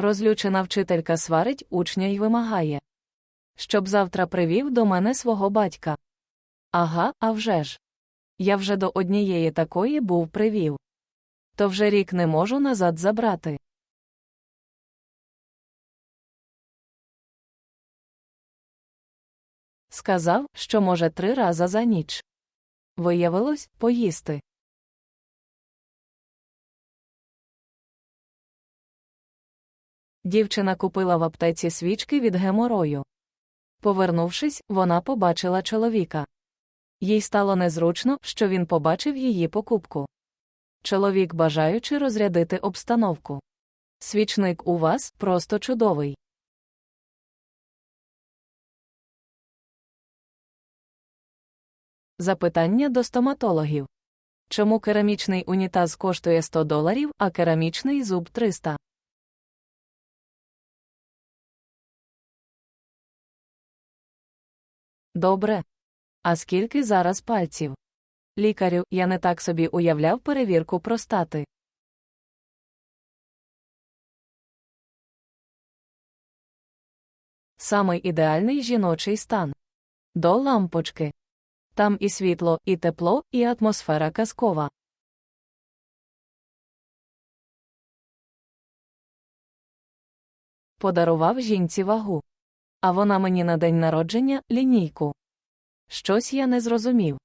Розлючена вчителька сварить учня й вимагає. Щоб завтра привів до мене свого батька. Ага, а вже ж. Я вже до однієї такої був привів. То вже рік не можу назад забрати. Сказав, що може три рази за ніч. Виявилось поїсти. Дівчина купила в аптеці свічки від геморою. Повернувшись, вона побачила чоловіка. Їй стало незручно, що він побачив її покупку. Чоловік, бажаючи розрядити обстановку. Свічник у вас просто чудовий. Запитання до стоматологів. Чому керамічний унітаз коштує 100 доларів, а керамічний зуб 300? Добре. А скільки зараз пальців? Лікарю, я не так собі уявляв перевірку простати. Самий ідеальний жіночий стан. До лампочки. Там і світло, і тепло, і атмосфера казкова. Подарував жінці вагу. А вона мені на день народження лінійку. Щось я не зрозумів.